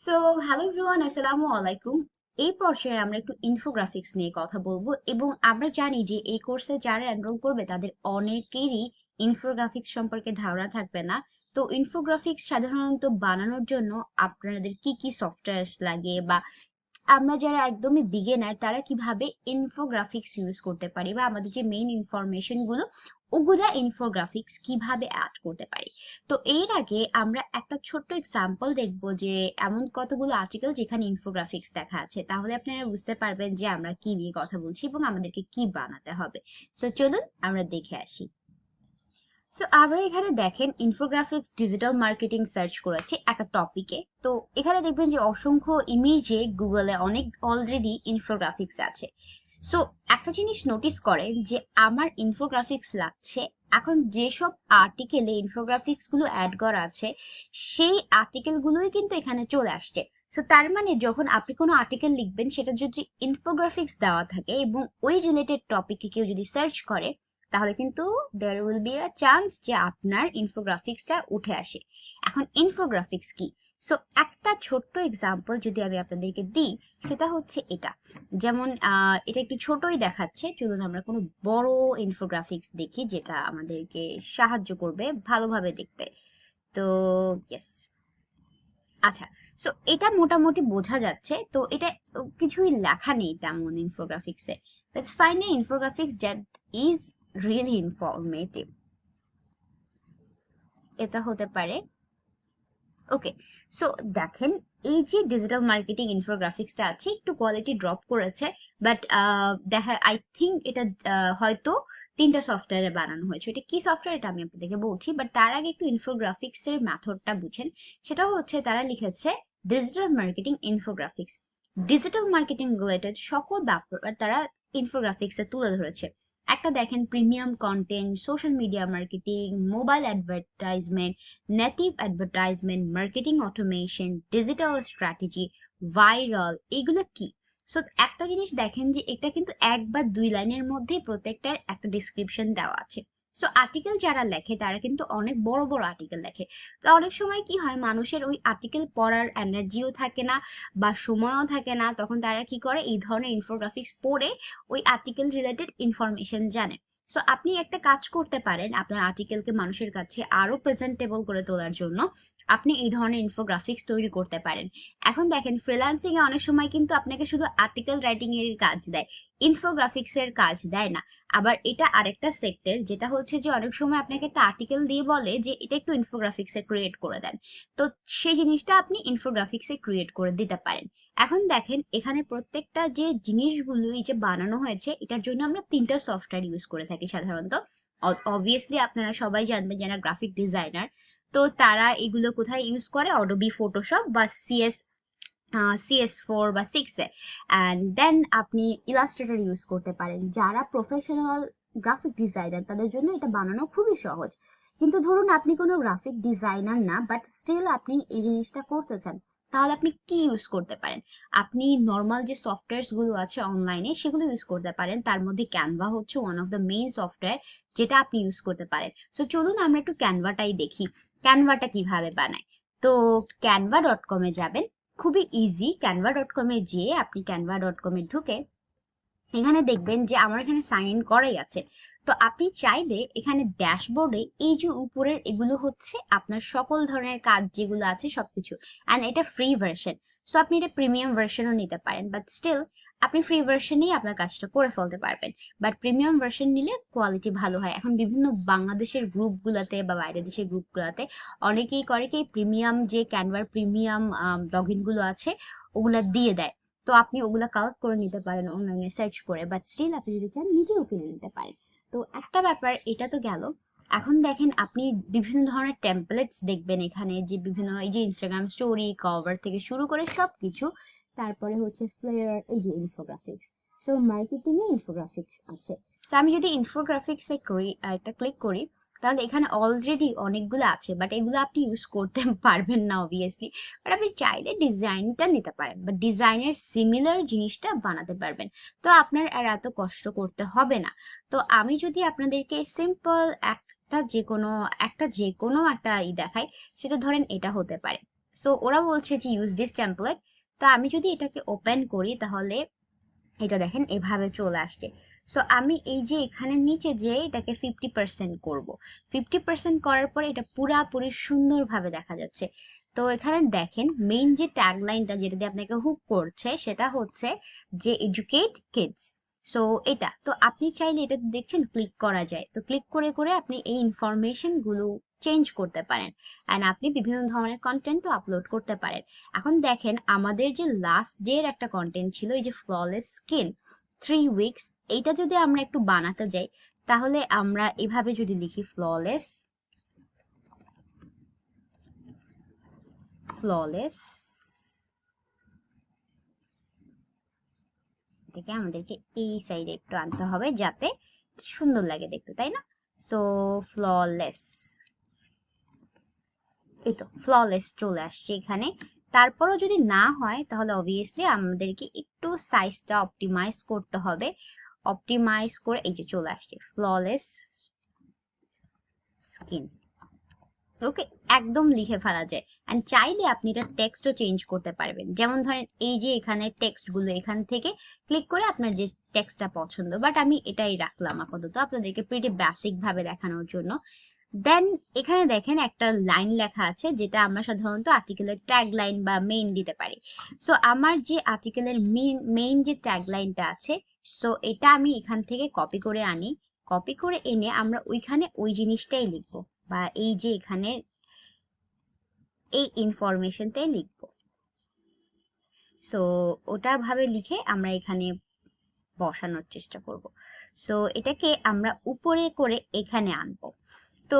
So hello everyone আসসালামু আলাইকুম। এই পর্যায়ে আমরা একটু ইনফোগ্রাফিক্স নিয়ে কথা বলব এবং আমরা জানি যে এই কোর্সে যারা এনরোল করবে, তাদের অনেকেরই ইনফোগ্রাফিক্স সম্পর্কে ধারণা থাকবে না। তো ইনফোগ্রাফিক্স সাধারণত বানানোর জন্য আপনাদের কি কি সফটওয়্যারস লাগে বা আমরা যারা একদমই বিগিনার তারা কীভাবে ইনফোগ্রাফিক্স ইউজ করতে পারি বা আমাদের যে মেইন ইনফরমেশনগুলো ওগুলা ইনফোগ্রাফিক্স কীভাবে অ্যাড করতে পারি? তো এর আগে আমরা একটা ছোট্ট এক্সাম্পল দেখব যে এমন কতগুলো আর্টিকেল যেখানে ইনফোগ্রাফিক্স দেখা আছে। তাহলে আপনারা বুঝতে পারবেন যে আমরা কি নিয়ে কথা বলছি এবং আমাদেরকে কি বানাতে হবে। সো চলুন আমরা দেখে আসি। সো আমরা এখানে দেখেন ইনফোগ্রাফিক্স ডিজিটাল মার্কেটিং সার্চ করেছি একটা টপিকে তো এখানে দেখবেন যে অসংখ্য ইমেজে গুগলে অনেক অলরেডি ইনফোগ্রাফিক্স আছে। সো একটা জিনিস নোটিস করেন যে আমার ইনফোগ্রাফিক্স লাগছে। এখন যেসব আর্টিকেলে ইনফোগ্রাফিক্সগুলো অ্যাড করা আছে, সেই আর্টিকেল গুলোই কিন্তু এখানে চলে আসছে। সো তার মানে যখন আপনি কোনো আর্টিকেল লিখবেন, সেটা যদি ইনফোগ্রাফিক্স দেওয়া থাকে এবং ওই রিলেটেড টপিকে কেউ যদি সার্চ করে, তাহলে কিন্তু there will be a chance যে আপনার ইনফোগ্রাফিক্সটা উঠে আসে। এখন ইনফোগ্রাফিক্স কি? সো একটা ছোট্ট এক্সাম্পল যদি আমি আপনাদেরকে দিই, সেটা হচ্ছে এটা। যেমন এটা একটু ছোটই দেখাচ্ছে। চলুন আমরা কোনো বড় ইনফোগ্রাফিক্স দেখি, যেটা আমাদেরকে সাহায্য করবে ভালোভাবে দেখতে। তো ইয়েস আচ্ছা সো এটা মোটামুটি বোঝা যাচ্ছে। তো এটা কিছুই লেখা নেই তেমন ইনফোগ্রাফিক্সে let's find a infographics that is really informative এটা হতে পারে ওকে সো দেখেন, এই যে ডিজিটাল মার্কেটিং ইনফোগ্রাফিক্সটা আছে, একটু কোয়ালিটি ড্রপ করেছে বাট দেখা আই থিঙ্ক এটা হয়তো তিনটা সফটওয়্যারে বানানো হয়েছে। এটা কি সফটওয়্যার এটা আমি আপনাদেরকে বলছি বাট তার আগে একটু ইনফোগ্রাফিক্স এর মেথডটা বুঝেন। সেটা হচ্ছে তারা লিখেছে digital marketing infographics digital marketing related সকল ব্যাপার তারা ইনফোগ্রাফিক্সে তুলে ধরেছে। একটা দেখেন premium content social media marketing mobile advertisement native advertisement marketing automation digital strategy viral এগুলো কি? সো একটা জিনিস দেখেন যে এটা কিন্তু এক বা দুই লাইনের মধ্যে প্রত্যেকটার একটা ডিসক্রিপশন দেওয়া আছে। সো আর্টিকেল যারা লেখে, তারা কিন্তু অনেক বড় বড় আর্টিকেল লেখে। তো অনেক সময় কি হয়, মানুষের ওই আর্টিকেল পড়ার এনার্জিও থাকে না বা সময়ও থাকে না। তখন তারা কি করে, এই ধরনের ইনফোগ্রাফিক্স পড়ে ওই আর্টিকেল রিলেটেড ইনফরমেশন জানে। সো আপনি একটা কাজ করতে পারেন, আপনার আর্টিকেলকে মানুষের কাছে আরও প্রেজেন্টেবল করে তোলার জন্য। আপনি এই ধরনের ইনফোগ্রাফিক্স তৈরি করতে পারেন। এখন দেখেন ফ্রিল্যান্সিং এ অনেক সময় কিন্তু আপনাকে শুধু আর্টিকেল রাইটিং এর কাজ দেয় ইনফোগ্রাফিক্স এর কাজ দেয় না। আবার এটা আরেকটা সেক্টর যেটা হচ্ছে যে অনেক সময় আপনাকে একটা আর্টিকেল দিয়ে বলে যে এটা একটু ইনফোগ্রাফিক্স এ ক্রিয়েট করে দেন। তো সেই জিনিসটা আপনি ইনফোগ্রাফিক্স এ ক্রিয়েট করে দিতে পারেন। এখন দেখেন, এখানে প্রত্যেকটা যে জিনিসগুলোই যে বানানো হয়েছে, এটার জন্য আমরা তিনটা সফটওয়্যার ইউজ করে থাকি সাধারণত। অবভিয়াসলি আপনারা সবাই জানবেন যারা গ্রাফিক ডিজাইনার তো তারা এগুলো কোথায় ইউজ করে? অডোবি ফটোশপ বা সিএস সিএস ফোর বা সিক্সে অ্যান্ড দেন আপনি ইলাস্ট্রেটর ইউজ করতে পারেন। যারা প্রফেশনাল গ্রাফিক ডিজাইনার তাদের জন্য এটা বানানো খুবই সহজ। কিন্তু ধরুন, আপনি কোনো গ্রাফিক ডিজাইনার না বাট স্টিল আপনি এই জিনিসটা করতে চান। তাহলে আপনি কি ইউজ করতে পারেন? আপনি নর্মাল যে সফটওয়্যারসগুলো আছে অনলাইনে সেগুলো ইউজ করতে পারেন। তার মধ্যে ক্যানভা হচ্ছে one of the main software যেটা আপনি ইউজ করতে পারেন। সো চলুন আমরা একটু ক্যানভাটাই দেখি। ক্যানভাটা কীভাবে বানায়? তো ক্যানভা ডট কমে যাবেন। খুবই ইজি ক্যানভা ডট কমে যেয়ে আপনি ক্যানভা ডট কমে ঢুকে এখানে দেখবেন যে আমার এখানে সাইন ইন করাই আছে। তো আপনি চাইলে এখানে ড্যাশবোর্ডে এই যে উপরের এগুলো হচ্ছে আপনার সকল ধরনের কাজ যেগুলো আছে সবকিছু। অ্যান্ড এটা ফ্রি ভার্সন সো আপনি এটা প্রিমিয়াম ভার্সনও নিতে পারেন। বাট স্টিল আপনি ফ্রি ভার্সনেই আপনার কাজটা করে ফেলতে পারবেন। বাট প্রিমিয়াম ভার্সন নিলে কোয়ালিটি ভালো হয়। এখন বিভিন্ন বাংলাদেশের গ্রুপগুলোতে বা বাইরের দেশের গ্রুপগুলোতে অনেকেই করে কি প্রিমিয়াম যে ক্যানভার প্রিমিয়াম লগ আছে, ওগুলা দিয়ে দেয়। তো আপনি ওগুলো কালেক্ট করে নিতে পারেন অনলাইনে সার্চ করে বাট স্টিল আপনি যদি চান নিজেও কিনে নিতে পারেন। তো একটা ব্যাপার, এটা তো গেল। এখন দেখেন আপনি বিভিন্ন ধরনের টেমপ্লেটস দেখবেন এখানে, যে বিভিন্ন এই যে ইনস্টাগ্রাম স্টোরি কভার থেকে শুরু করে সব কিছু তারপরে হচ্ছে ফ্লেয়ার এই যে ইনফোগ্রাফিক্স সো মার্কেটিং এ ইনফোগ্রাফিক্স আছে। সো আমি যদি ইনফোগ্রাফিক্স করি একটা ক্লিক করি তাহলে এখানে অলরেডি অনেকগুলো আছে বাট এগুলো আপনি ইউজ করতে পারবেন না অবভিয়াসলি বাট আপনি চাইলে ডিজাইনটা নিতে পারেন বা ডিজাইনের সিমিলার জিনিসটা বানাতে পারবেন। তো আপনার আর এত কষ্ট করতে হবে না। তো আমি যদি আপনাদেরকে সিম্পল একটা যে কোনো একটা যে কোনো একটা ই দেখাই, সেটা ধরেন এটা হতে পারে। সো ওরা বলছে যে ইউজ দিস টেমপ্লেট তো আমি যদি এটাকে ওপেন করি, তাহলে এটা দেখেন, এভাবে চলে আসছে। সো আমি এই যে এখানে নিচে যে এটাকে ফিফটি পার্সেন্ট করব। ফিফটি পার্সেন্ট করার পরে এটা পুরাপুরি সুন্দরভাবে দেখা যাচ্ছে। তো এখানে দেখেন মেইন যে ট্যাগলাইনটা যেটা দিয়ে আপনাকে হুক করছে, সেটা হচ্ছে যে এডুকেট কিডস সো এটা, তো আপনি চাইলে এটা দেখছেন ক্লিক করা যায়। তো ক্লিক করে করে আপনি এই ইনফরমেশনগুলো চেঞ্জ করতে পারেন। অ্যান্ড আপনি বিভিন্ন ধরনের কন্টেন্টও আপলোড করতে পারেন। এখন দেখেন, আমাদের যে লাস্ট ডে এর একটা কন্টেন্ট ছিল, এই যে ফ্ললেস স্কিন থ্রি উইকস এইটা যদি আমরা একটু বানাতে যাই, তাহলে আমরা এভাবে যদি লিখি ফ্ললেস ফ্ললেস থেকে আমাদেরকে এই সাইডে একটু আনতে হবে যাতে সুন্দর লাগে দেখতে, তাই না? সো ফ্ললেস এই তো ফ্ললেস চলে আসছে এখানে। তারপরও যদি না হয়, তাহলে অবভিয়াসলি আমাদেরকে একটু সাইজটা অপটিমাইজ করতে হবে। অপটিমাইজ করে এই যে চলে আসছে ফ্ললেস স্কিন ওকে, একদম লিখে ফেলা যায়। অ্যান্ড চাইলে আপনি এটা টেক্সটও চেঞ্জ করতে পারবেন। যেমন ধরেন, এই যে এখানে টেক্সটগুলো এখান থেকে ক্লিক করে আপনার যে টেক্সটটা পছন্দ বাট আমি এটাই রাখলাম আপাতত আপনাদেরকে প্রিটি বেসিক ভাবে দেখানোর জন্য। দেন এখানে দেখেন একটা লাইন লেখা আছে, যেটা আমরা সাধারণত আর্টিকেলের ট্যাগ লাইন বা মেইন দিতে পারি। সো আমার যে আর্টিকেলের মেইন যে ট্যাগ লাইনটা আছে সো এটা আমি এখান থেকে কপি করে আনি। কপি করে এনে আমরা ওইখানে ওই জিনিসটাই লিখব। বা এই যে এখানে এই ইনফরমেশনটাই লিখব। সো ওটা ভাবে লিখে আমরা এখানে বসানোর চেষ্টা করব। সো এটাকে আমরা উপরে করে এখানে আনব। তো,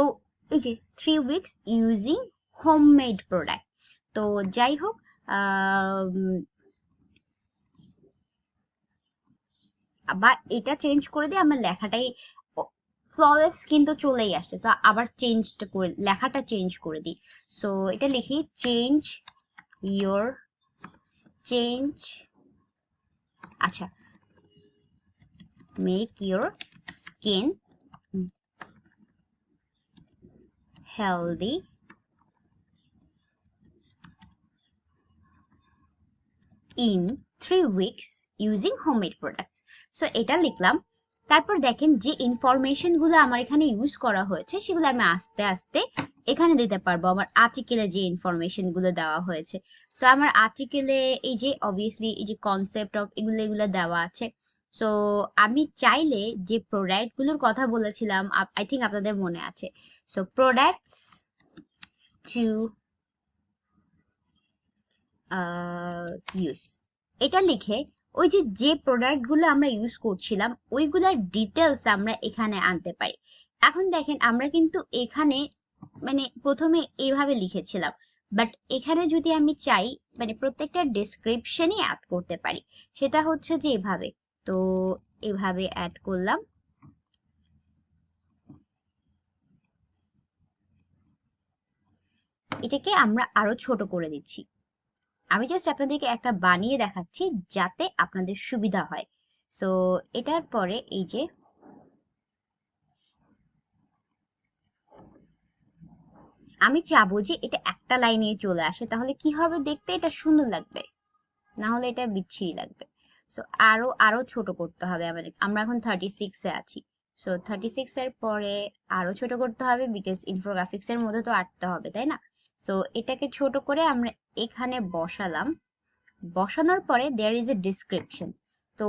এই যে three weeks using homemade product তো, যাই হোক বা এটা চেঞ্জ করে দিয়ে আমরা লেখাটাই ফ্ললেস কিন্তু চলেই আসছে। তো আবার চেঞ্জটা করে, লেখাটা চেঞ্জ করে দিই। সো এটা লিখি চেঞ্জ ইয়োর চেঞ্জ আচ্ছা make your skin healthy, in three weeks using homemade products so, এটা লিখলাম তারপর দেখেন যে ইনফরমেশনগুলো আমার এখানে ইউজ করা হয়েছে, সেগুলো আমি আস্তে আস্তে এখানে দিতে পারব। আমার আর্টিকেলে যে ইনফরমেশনগুলো দেওয়া হয়েছে। সো আমার আর্টিকেলে এই যে অবভিয়াসলি এই যে কনসেপ্ট অফ এগুলো এগুলো দেওয়া আছে। সো আমি চাইলে যে প্রোডাক্টগুলোর কথা বলেছিলাম আই থিঙ্ক আপনাদের মনে আছে। সো প্রোডাক্টস টু ইউজ এটা লিখে ওই যে যে প্রোডাক্টগুলো আমরা ইউজ করছিলাম, ওইগুলার ডিটেলস আমরা এখানে আনতে পারি। এখন দেখেন, আমরা কিন্তু এখানে মানে প্রথমে এইভাবে লিখেছিলাম। বাট এখানে যদি আমি চাই মানে প্রত্যেকটা ডিসক্রিপশনই অ্যাড করতে পারি। সেটা হচ্ছে যে এভাবে। তো এভাবে অ্যাড করলাম। এটাকে আমরা আরও ছোট করে দিচ্ছি। আমি জাস্ট আপনাদেরকে একটা বানিয়ে দেখাচ্ছি যাতে আপনাদের সুবিধা হয়। সো এটার পরে এই যে আমি চাবো যে এটা একটা লাইনে চলে আসে, তাহলে কি হবে দেখতে? এটা সুন্দর লাগবে। না হলে এটা বিচ্ছিরি লাগবে। সো আরও আরও ছোট করতে হবে আমাদের। আমরা এখন থার্টি সিক্সে আছি। সো থার্টি সিক্স এর পরে আরও ছোট করতে হবে বিকজ ইনফোগ্রাফিক্স এর মধ্যে তো আটতে হবে, তাই না? সো এটাকে ছোট করে আমরা এখানে বসালাম। বসানোর পরে দেয়ার ইজ এ ডিসক্রিপশন তো,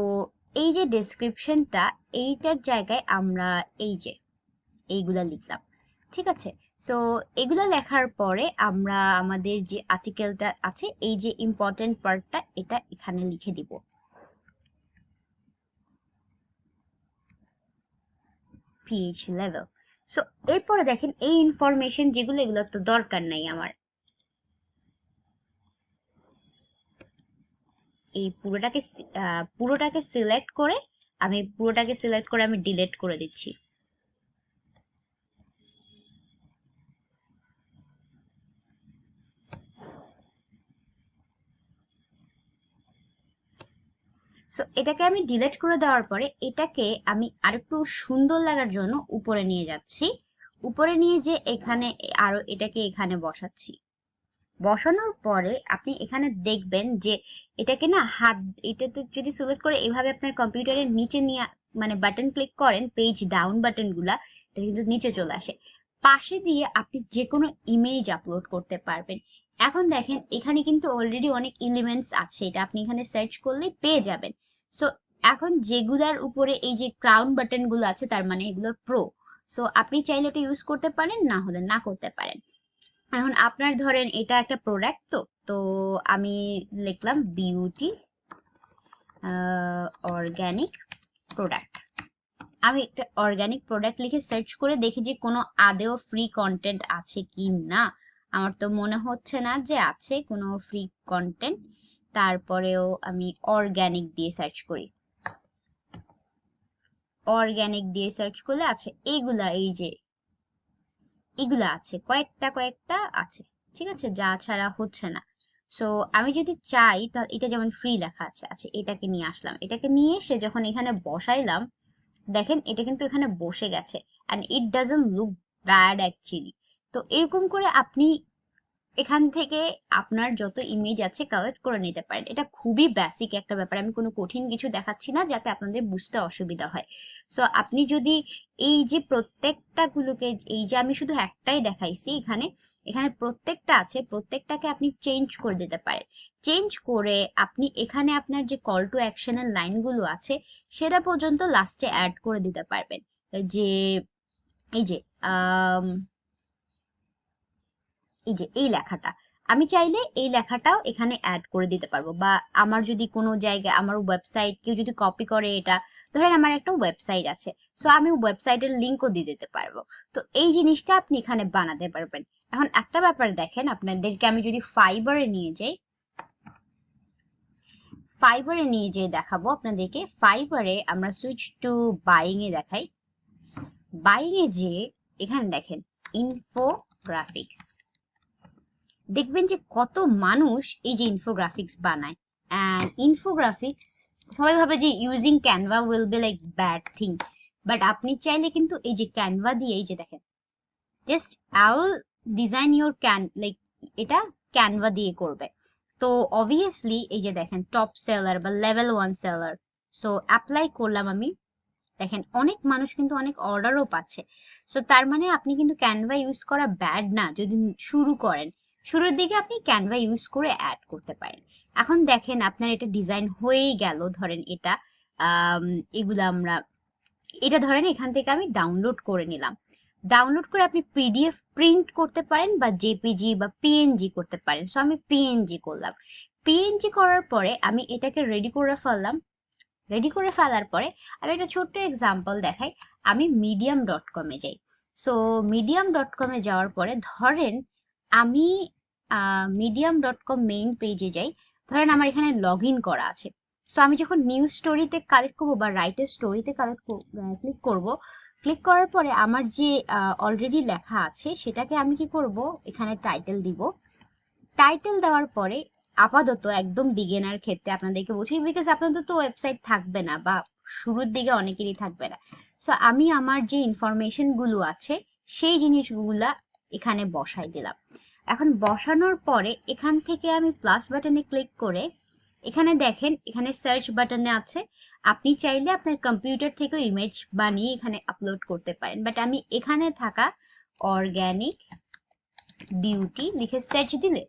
এই যে ডিসক্রিপশনটা এইটার জায়গায় আমরা এই যে, এইগুলা লিখলাম। ঠিক আছে? সো এগুলা লেখার পরে আমরা আমাদের যে আর্টিকেলটা আছে, এই যে ইম্পর্টেন্ট পার্টটা এটা এখানে লিখে দিব। পিএইচ লেভেল সো এরপরে দেখেন, এই ইনফরমেশন যেগুলো, এগুলো তো দরকার নাই আমার। এই পুরোটাকে পুরোটাকে সিলেক্ট করে, আমি পুরোটাকে সিলেক্ট করে আমি ডিলেট করে দিচ্ছি। সো এটাকে আমি ডিলিট করে দেওয়ার পরে এটাকে আমি আরেকটু সুন্দর লাগার জন্য উপরে নিয়ে যাচ্ছি। উপরে নিয়ে যে এখানে আরও এটাকে এখানে বসাচ্ছি। বসানোর পরে আপনি এখানে দেখবেন যে এটাকে না হাত, এটাতে যদি সিলেক্ট করে এভাবে আপনার কম্পিউটারের নিচে নিয়ে মানে বাটন ক্লিক করেন পেজ ডাউন বাটনগুলা, এটা কিন্তু নিচে চলে আসে। পাশে দিয়ে আপনি যে কোনো ইমেজ আপলোড করতে পারবেন। এখন দেখেন, এখানে কিন্তু অলরেডি অনেক এলিমেন্টস আছে। এটা আপনি এখানে সার্চ করলেই পেয়ে যাবেন। সো এখন যেগুলার উপরে এই যে ক্রাউন বাটনগুলো আছে, তার মানে এগুলো প্রো সো আপনি চাইলে এটা ইউজ করতে পারেন, না হলে না করতে পারেন। এখন আপনার ধরেন, এটা একটা প্রোডাক্ট তো। তো, আমি লিখলাম বিউটি অর্গ্যানিক প্রোডাক্ট আমি একটা অর্গ্যানিক প্রোডাক্ট লিখে সার্চ করে দেখি যে কোনো আদেও ফ্রি কন্টেন্ট আছে কি না। আমার তো মনে হচ্ছে না যে আছে কোনো ফ্রি কন্টেন্ট তারপরেও আমি অর্গ্যানিক দিয়ে সার্চ করি। অর্গ্যানিক দিয়ে সার্চ করলে আছে এইগুলা এই যে, এগুলা আছে, কয়েকটা কয়েকটা আছে, ঠিক আছে? যা ছাড়া হচ্ছে না। সো আমি যদি চাই, তা এটা যেমন ফ্রি লেখা আছে আছে এটাকে নিয়ে আসলাম। এটাকে নিয়ে এসে যখন এখানে বসাইলাম, দেখেন এটা কিন্তু এখানে বসে গেছে। And it doesn't look bad actually তো এরকম করে আপনি এখান থেকে আপনার যত ইমেজ আছে কালেক্ট করে নিতে পারেন। এটা খুবই বেসিক একটা ব্যাপার। আমি কোনো কঠিন কিছু দেখাচ্ছি না যাতে আপনাদের বুঝতে অসুবিধা হয়। সো আপনি যদি এই যে প্রত্যেকটা গুলোকে, এই যে আমি শুধু একটাই দেখাইছি এখানে এখানে প্রত্যেকটা আছে, প্রত্যেকটাকে আপনি চেঞ্জ করে দিতে পারেন। চেঞ্জ করে আপনি এখানে আপনার যে কল টু অ্যাকশনের লাইনগুলো আছে, সেটা পর্যন্ত লাস্টে অ্যাড করে দিতে পারবেন। যে, এই যে এই যে, এই লেখাটা। আমি চাইলে এই লেখাটাও এখানে অ্যাড করে দিতে পারব। বা আমার যদি কোনো জায়গায়, আমার ওয়েবসাইট কেউ যদি কপি করে এটা, ধরেন আমার একটা ওয়েবসাইট আছে সো আমি ওয়েবসাইটের লিঙ্কও দিয়ে দিতে পারব। তো এই জিনিসটা আপনি এখানে বানাতে পারবেন। এখন একটা ব্যাপার দেখেন আপনাদেরকে, আমি যদি ফাইবারে নিয়ে যাই ফাইবারে নিয়ে যেয়ে দেখাবো আপনাদেরকে। ফাইবারে আমরা সুইচ টু বাইং এ দেখাই। বাইং এ যে এখানে দেখেন ইনফোগ্রাফিক্স দেখবেন যে কত মানুষ এই যে ইনফোগ্রাফিক্স বানায়। অ্যান্ড ইনফোগ্রাফিক্স সবাই ভাবে যে using Canva will be like bad thing but আপনি চাইলে কিন্তু এই যে ক্যানভা দিয়ে এই যে দেখেন just I design your can like এটা ক্যানভা দিয়ে করবে। তো অবভিয়াসলি এই যে দেখেন টপ সেলার বা level one seller so apply করলাম আমি। দেখেন, অনেক মানুষ কিন্তু অনেক অর্ডারও পাচ্ছে। সো তার মানে আপনি কিন্তু ক্যানভা ইউজ করা ব্যাড না, যদি শুরু করেন। শুরুর দিকে আপনি ক্যানভা ইউজ করে অ্যাড করতে পারেন। এখন দেখেন আপনার এটা ডিজাইন হয়েই গেল। ধরেন এটা এগুলো আমরা, এটা ধরেন এখান থেকে আমি ডাউনলোড করে নিলাম। ডাউনলোড করে আপনি পিডিএফ প্রিন্ট করতে পারেন বা জেপিজি বা পিএনজি করতে পারেন। সো আমি পিএনজি করলাম। পিএনজি করার পরে আমি এটাকে রেডি করে ফেললাম। রেডি করে ফেলার পরে আমি একটা ছোট্ট এক্সাম্পল দেখাই। আমি মিডিয়াম ডট কমে যাই। সো মিডিয়াম ডট কমে যাওয়ার পরে ধরেন আমি মিডিয়াম ডট কম মেইন পেজে যাই, ধরেন আমার এখানে লগ ইন করা আছে। সো আমি যখন নিউজ স্টোরিতে কালেক্ট করব বা রাইটের স্টোরিতে কালেক্ট ক্লিক করব ক্লিক করার পরে আমার যে অলরেডি লেখা আছে, সেটাকে আমি কি করব, এখানে টাইটেল দিব। টাইটেল দেওয়ার পরে আপাতত একদম বিগেনার ক্ষেত্রে আপনাদেরকে বলছি বিকজ আপনাদের তো ওয়েবসাইট থাকবে না বা শুরুর দিকে অনেকেরই থাকবে না। সো আমি আমার যে ইনফরমেশনগুলো আছে, সেই জিনিসগুলা এখানে বসাই দিলাম। এখন বসানোর পরে এখান থেকে আমি প্লাস বাটনে ক্লিক করে এখানে দেখেন, এখানে সার্চ বাটনে আছে। আপনি চাইলে আপনার কম্পিউটার থেকেও ইমেজ বানিয়ে এখানে আপলোড করতে পারেন। বাট আমি এখানে থাকা অর্গ্যানিক বিউটি লিখে সার্চ দিলে,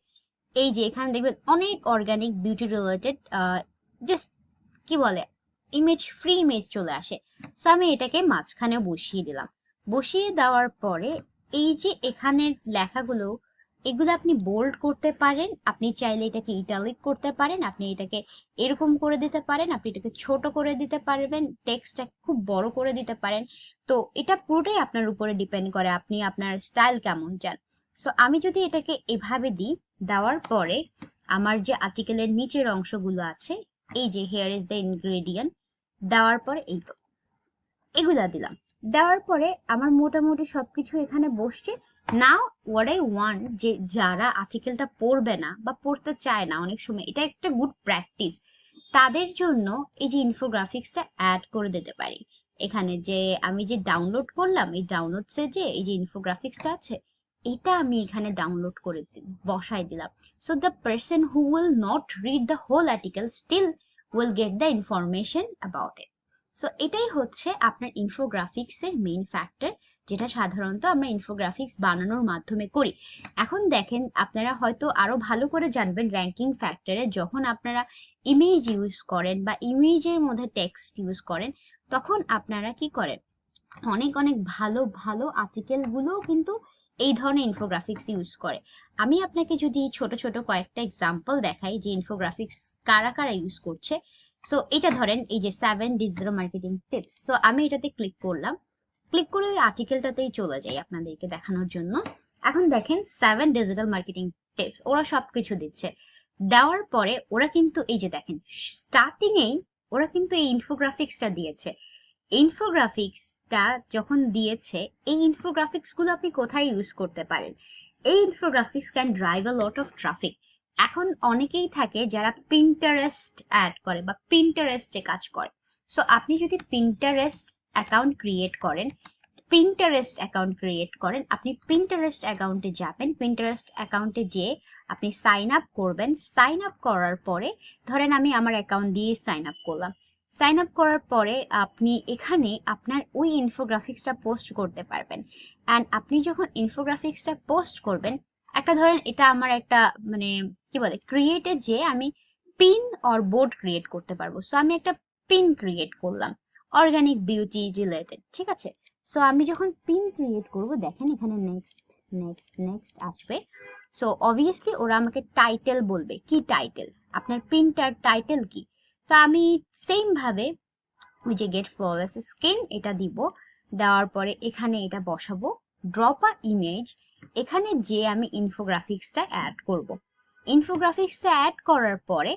এই যে এখানে দেখবেন অনেক অর্গ্যানিক বিউটি রিলেটেড জাস্ট কি বলে ইমেজ ফ্রি ইমেজ চলে আসে। সো আমি এটাকে মাঝখানে বসিয়ে দিলাম। বসিয়ে দেওয়ার পরে এই যে এখানের লেখাগুলো, এগুলো আপনি বোল্ড করতে পারেন, আপনি চাইলে এটাকে ইটালিক করতে পারেন, আপনি এটাকে এরকম করে দিতে পারেন, আপনি এটাকে ছোট করে দিতে পারবেন টেক্সটটা খুব বড় করে দিতে পারেন। তো এটা পুরোটাই আপনার উপরে ডিপেন্ড করে, আপনি আপনার স্টাইল কেমন চান। সো আমি যদি এটাকে এভাবে দিই, দেওয়ার পরে আমার যে আর্টিকেলের নিচের অংশগুলো আছে, এই যে হেয়ার ইজ দ্য ইনগ্রেডিয়েন্ট দেওয়ার পরে এই তো, এগুলা দিলাম। দেওয়ার পরে আমার মোটামুটি সবকিছু এখানে বসছে। নাও হোয়াট আই ওয়ান্ট যে যারা আর্টিকেলটা পড়বে না বা পড়তে চায় না অনেক সময়, এটা একটা গুড প্র্যাকটিস তাদের জন্য এই যে ইনফোগ্রাফিক্সটা অ্যাড করে দিতে পারি। এখানে যে আমি যে ডাউনলোড করলাম, এই ডাউনলোডসে যে এই যে ইনফোগ্রাফিক্সটা আছে, এটা আমি এখানে ডাউনলোড করে বসাই দিলাম। So the person who will not read the whole article still will get the information about it so এটাই হচ্ছে আপনার ইনফোগ্রাফিক্সের মেইন ফ্যাক্টর যেটা সাধারণত আমরা ইনফোগ্রাফিক্স বানানোর মাধ্যমে করি। এখন দেখেন, আপনারা হয়তো আরও ভালো করে জানবেন র্যাঙ্কিং ফ্যাক্টরে যখন আপনারা ইমেজ ইউজ করেন বা ইমেজের মধ্যে টেক্সট ইউজ করেন, তখন আপনারা কি করেন? অনেক অনেক ভালো ভালো আর্টিকেলগুলোও কিন্তু এই ধরনের ইনফোগ্রাফিক্স ইউজ করে। আমি আপনাকে যদি ছোট ছোট কয়েকটা এক্সাম্পল দেখাই যে ইনফোগ্রাফিক্স কারা কারা ইউজ করছে সো এটা ধরেন, এই যে seven digital marketing tips so আমি এটাতে ক্লিক করলাম। ক্লিক করে ওই আর্টিকেলটাতেই চলে যাই আপনাদেরকে দেখানোর জন্য। এখন দেখেন সেভেন ডিজিটাল মার্কেটিং টিপস ওরা সবকিছু দিচ্ছে। দেওয়ার পরে ওরা কিন্তু, এই যে দেখেন স্টার্টিং এই ওরা কিন্তু এই ইনফোগ্রাফিক্সটা দিয়েছে। ইনফোগ্রাফিক্সটা যখন দিয়েছে, এই ইনফোগ্রাফিক্সগুলো আপনি কোথায় ইউজ করতে পারেন? এই infographics can drive a lot of traffic এখন অনেকেই থাকে যারা পিন্টারেস্ট অ্যাড করে বা পিন্টারেস্টে কাজ করে। সো আপনি যদি পিন্টারেস্ট অ্যাকাউন্ট ক্রিয়েট করেন পিন্টারেস্ট অ্যাকাউন্ট ক্রিয়েট করেন, আপনি পিন্টারেস্ট অ্যাকাউন্টে যাবেন পিন্টারেস্ট অ্যাকাউন্টে যেয়ে আপনি সাইন আপ করবেন। সাইন আপ করার পরে, ধরেন আমি আমার অ্যাকাউন্ট দিয়ে সাইন আপ করলাম। সাইন আপ করার পরে আপনি এখানে আপনার ওই ইনফোগ্রাফিক্সটা পোস্ট করতে পারবেন। অ্যান্ড আপনি যখন ইনফোগ্রাফিক্সটা পোস্ট করবেন একটা ধরেন এটা আমার একটা মানে কি বলে ক্রিয়েটে যে আমি পিন অর বোর্ড ক্রিয়েট করতে পারব। সো আমি একটা পিন ক্রিয়েট করলাম অর্গানিক বিউটি রিলেটেড ঠিক আছে? সো আমি যখন পিন ক্রিয়েট করব, দেখেন এখানে নেক্সট নেক্সট নেক্সট আসবে। সো অবভিয়াসলি ওরা আমাকে টাইটেল বলবে। কি টাইটেল আপনার পিনটার টাইটেল কি? তো আমি সেম ভাবে ওই যে গেট ফ্ললেস স্কিন এটা দিব। দেওয়ার পরে এখানে এটা বসাবো। ড্রপ আ ইমেজ এখানে যে আমি ইনফোগ্রাফিক্সটা অ্যাড করব। ইনফোগ্রাফিক্সটা অ্যাড করার পরে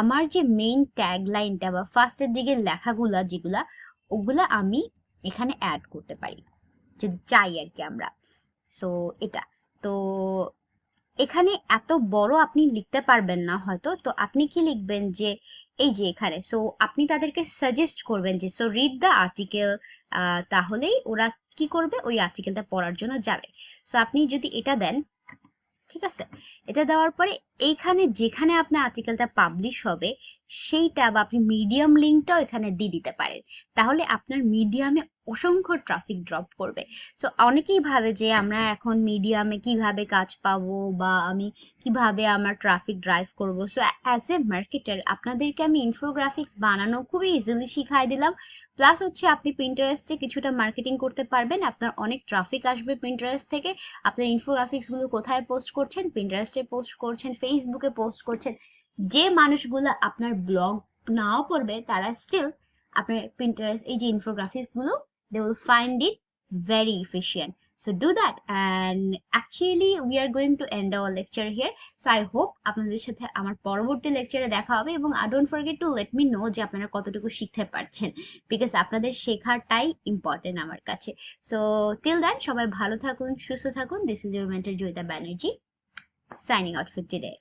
আমার যে মেইন ট্যাগ লাইনটা বা ফার্স্টের দিকে লেখাগুলা যেগুলা, ওগুলা আমি এখানে অ্যাড করতে পারি। যদি চাই আর কি আমরা। সো এটা। তো এখানে এত বড় আপনি লিখতে পারবেন না হয়তো। তো আপনি কি লিখবেন যে, এই যে এখানে। সো আপনি তাদেরকে সাজেস্ট করবেন যে সো রিড দ্য আর্টিকেল তাহলেই ওরা কি করবে? ওই আর্টিকেলটা পড়ার জন্য যাবে। সো আপনি যদি এটা দেন, ঠিক আছে? এটা দেওয়ার পরে এইখানে যেখানে আপনার আর্টিকেলটা পাবলিশ হবে, সেইটা বা আপনি মিডিয়াম লিঙ্কটাও এখানে দিয়ে দিতে পারেন। তাহলে আপনার মিডিয়ামে অসংখ্য ট্রাফিক ড্রপ করবে। সো অনেকেই ভাবে যে আমরা এখন মিডিয়ামে কীভাবে কাজ পাবো বা আমি কীভাবে আমার ট্রাফিক ড্রাইভ করব। সো অ্যাজ এ মার্কেটার আপনাদেরকে আমি ইনফোগ্রাফিক্স বানানো খুবই ইজিলি শিখাই দিলাম। প্লাস হচ্ছে আপনি পিন্টারেস্টে কিছুটা মার্কেটিং করতে পারবেন। আপনার অনেক ট্রাফিক আসবে পিন্টারেস্ট থেকে। আপনার ইনফোগ্রাফিক্সগুলো কোথায় পোস্ট করছেন? পিন্টারেস্টে পোস্ট করছেন ফেসবুকে পোস্ট করছেন, যে মানুষগুলো আপনার ব্লগ নাও পড়বে, তারা স্টিল আপনার পিন্টারেস্ট এই যে ইনফোগ্রাফিক্সগুলো, they will find it very efficient. So, do that and actually we are going to end our lecture here. So, i hope আপনাদের সাথে আমার পরবর্তী লেকচারে দেখা হবে এবং I don't forget to let me know যে আপনারা কতটুকু শিখতে পারছেন বিকজ আপনাদের শেখাটাই ইম্পর্টেন্ট আমার কাছে. সো টিল দ্যাট সবাই ভালো থাকুন, সুস্থ থাকুন this is your mentor Joyita Banerjee signing out for today